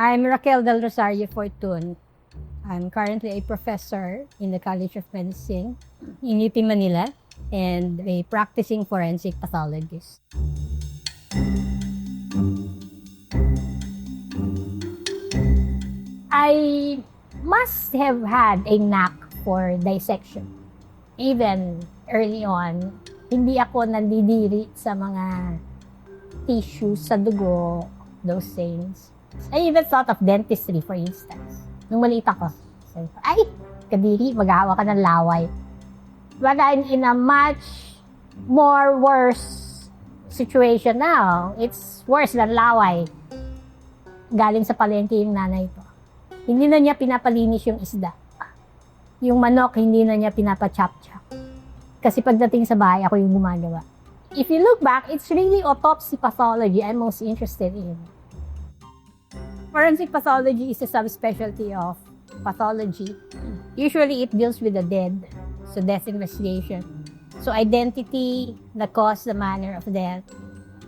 I'm Raquel Del Rosario Fortun. I'm currently a professor in the College of Medicine in UP Manila and a practicing forensic pathologist. I must have had a knack for dissection. Even early on, hindi ako nandidiri sa mga tissues sa dugo, those things. I even thought of dentistry, for instance. Nung maliit ako, sabi ay, kadiri, maghahawa ka ng laway. But I'm in a much more worse situation now. It's worse than laway. Galing sa palengke yung nanay ko. Hindi na niya pinapalinis yung isda. Yung manok, hindi na niya pinapachop-chop. Kasi pagdating sa bahay, ako yung gumagawa. If you look back, it's really autopsy pathology I'm most interested in. Forensic pathology is a subspecialty of pathology. Usually, it deals with the dead, so death investigation. So, identity, the cause, the manner of death.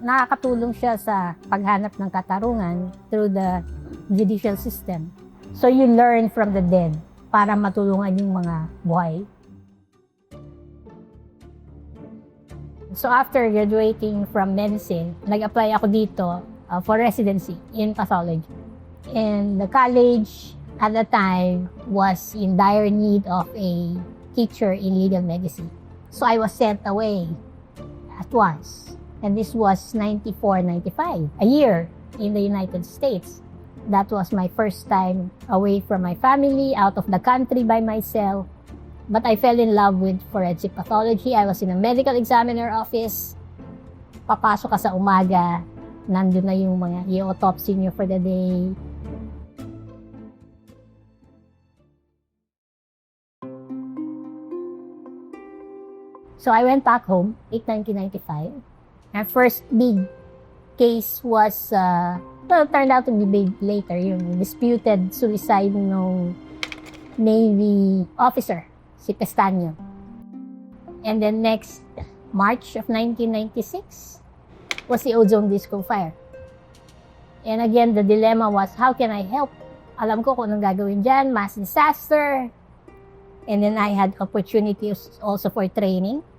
Nakakatulong siya sa paghanap ng katarungan through the judicial system. So, you learn from the dead para matulungan yung mga buhay. So after graduating from medicine, nag-apply ako dito uh, for residency in pathology. And the college at the time was in dire need of a teacher in legal medicine. So I was sent away at once. And this was 94-95, a year in the United States. That was my first time away from my family, out of the country by myself. But I fell in love with forensic pathology. I was in a medical examiner office. Papasok ka sa umaga, nandun na yung mga i-autopsy nyo for the day. So I went back home, 8 1995. My first big case was, uh, well, turned out to be big later, yung disputed suicide ng Navy officer si Pestaño. And then next March of 1996 was the ozone disco fire. And again, the dilemma was, how can I help? Alam ko kung anong gagawin dyan, mass disaster. And then I had opportunities also for training.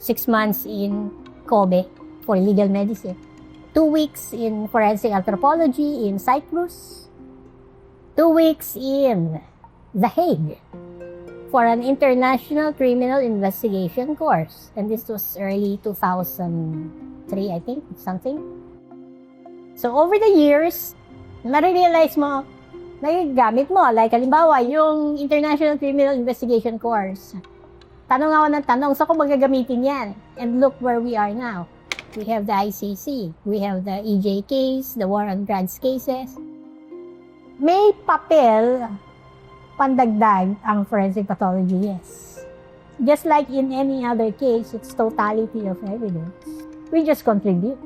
Six months in Kobe for legal medicine. Two weeks in forensic anthropology in Cyprus. Two weeks in The Hague for an international criminal investigation course. And this was early 2003, I think, something. So over the years, nare-realize mo, nagagamit mo. Like, halimbawa, yung International Criminal Investigation course. Tanong ako ng tanong, so kung magagamitin yan? And look where we are now. We have the ICC. We have the EJ case, the war on drugs cases. May papel pandagdag ang forensic pathology, yes. Just like in any other case, it's totality of evidence. We just contribute.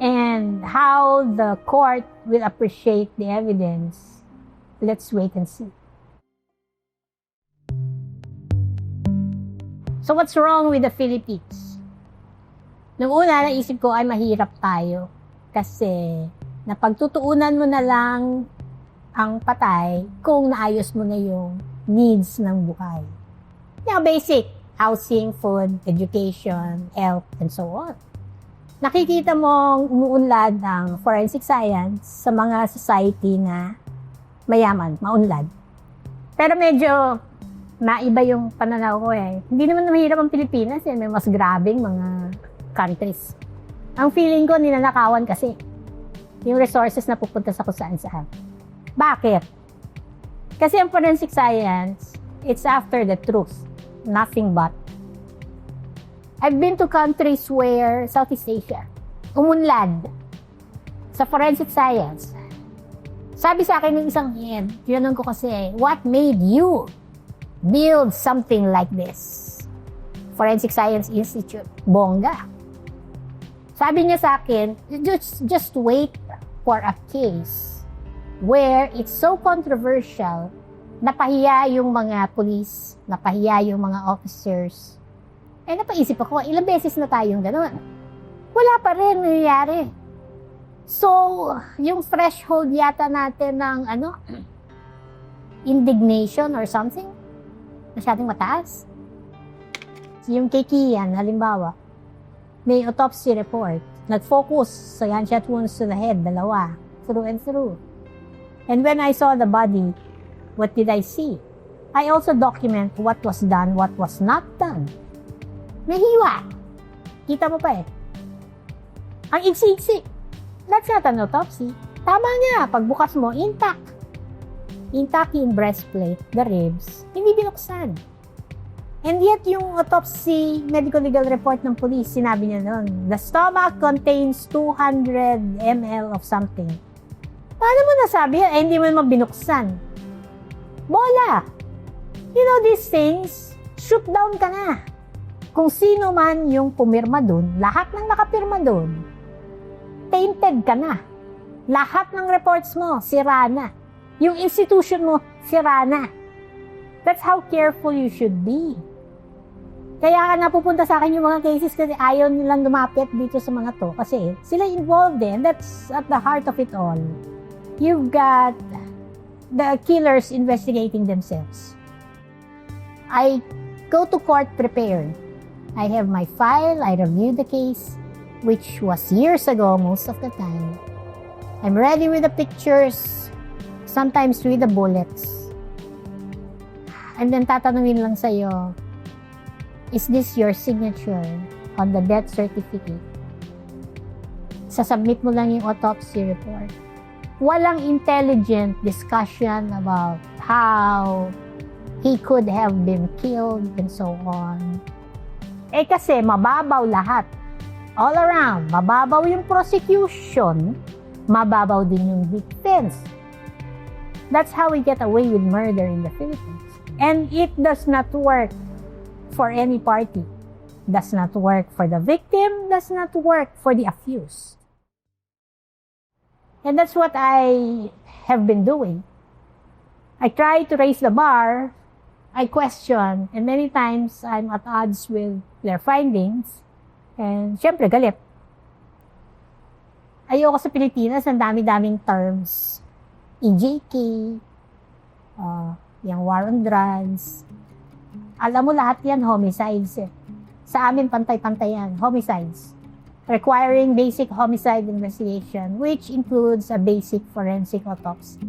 And how the court will appreciate the evidence, let's wait and see. So what's wrong with the Philippines? Nung una, naisip ko ay mahirap tayo kasi napagtutuunan mo na lang ang patay kung naayos mo na yung needs ng buhay. Yung basic, housing, food, education, health, and so on. Nakikita mong umuunlad ang forensic science sa mga society na mayaman, maunlad. Pero medyo naiba yung pananaw ko eh. Hindi naman mahirap ang Pilipinas eh. May mas grabing mga countries. Ang feeling ko, ninanakawan kasi yung resources na pupunta sa kung saan saan. Bakit? Kasi ang forensic science, it's after the truth. Nothing but. I've been to countries where, Southeast Asia, umunlad sa forensic science. Sabi sa akin ng isang head, tinanong ko kasi, what made you build something like this? Forensic Science Institute, bongga. Sabi niya sa akin, just, just wait for a case where it's so controversial, napahiya yung mga police, napahiya yung mga officers. Eh, napaisip ako, ilang beses na tayong gano'n. Wala pa rin nangyayari. So, yung threshold yata natin ng ano, indignation or something, masyadong mataas. Yung kay Kian, halimbawa, may autopsy report. Nag-focus sa gunshot wounds to the head, dalawa, through and through. And when I saw the body, what did I see? I also document what was done, what was not done. May hiwa. Kita mo pa eh. Ang iksi-iksi. That's not an autopsy. Tama nga, pagbukas mo, intact. Intact yung breastplate, the ribs, hindi binuksan. And yet, yung autopsy medical legal report ng police, sinabi niya noon, the stomach contains 200 ml of something. Paano mo nasabi yan? Eh, hindi mo naman binuksan. Bola! You know these things, shoot down ka na. Kung sino man yung pumirma dun, lahat ng nakapirma dun, tainted ka na. Lahat ng reports mo, sira na. Yung institution mo, sira na. That's how careful you should be. Kaya ka napupunta sa akin yung mga cases kasi ayaw nilang lumapit dito sa mga to. Kasi sila involved eh. And that's at the heart of it all. You've got the killers investigating themselves. I go to court prepared. I have my file, I review the case, which was years ago most of the time. I'm ready with the pictures, sometimes with the bullets. And then tatanungin lang sa'yo, is this your signature on the death certificate? Sasubmit mo lang yung autopsy report. Walang intelligent discussion about how he could have been killed and so on. Eh kasi mababaw lahat. All around, mababaw yung prosecution, mababaw din yung defense. That's how we get away with murder in the Philippines. And it does not work for any party. Does not work for the victim, does not work for the accused. And that's what I have been doing. I try to raise the bar, I question, and many times I'm at odds with their findings. And syempre, galit. Ayoko sa Pilipinas, ang dami-daming terms. EJK, uh, yung war on drugs. Alam mo lahat yan, homicides eh. Sa amin, pantay-pantay yan, homicides. Requiring basic homicide investigation, which includes a basic forensic autopsy.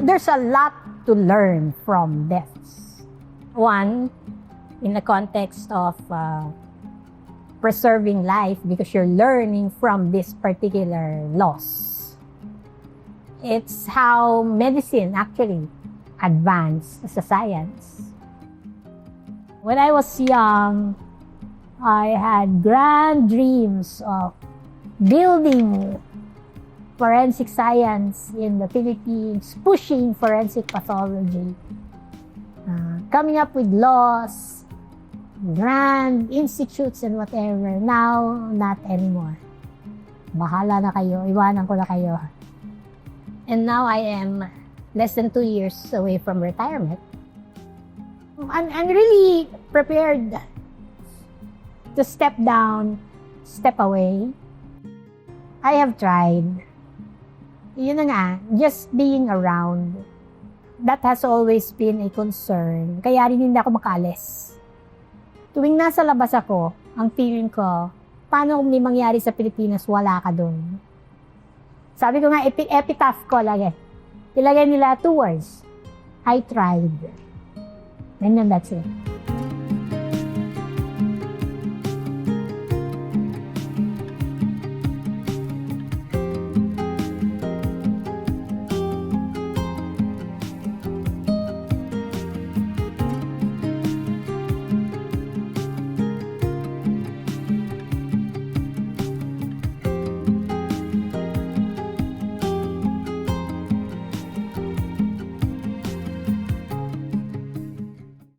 There's a lot to learn from deaths. One, in the context of uh, preserving life because you're learning from this particular loss. It's how medicine actually advanced as a science. When I was young, I had grand dreams of building forensic science in the Philippines, pushing forensic pathology, uh, coming up with laws, grand institutes and whatever. Now, not anymore. Bahala na kayo. Iwanan ko na kayo. And now I am less than two years away from retirement. I'm, I'm really prepared to step down, step away. I have tried. Yun na nga, just being around. That has always been a concern. Kaya rin hindi ako makalis tuwing nasa labas ako, ang feeling ko, paano kung may mangyari sa Pilipinas, wala ka doon. Sabi ko nga, epi- epitaph ko lagi. Ilagay nila two words. I tried. And then that's it.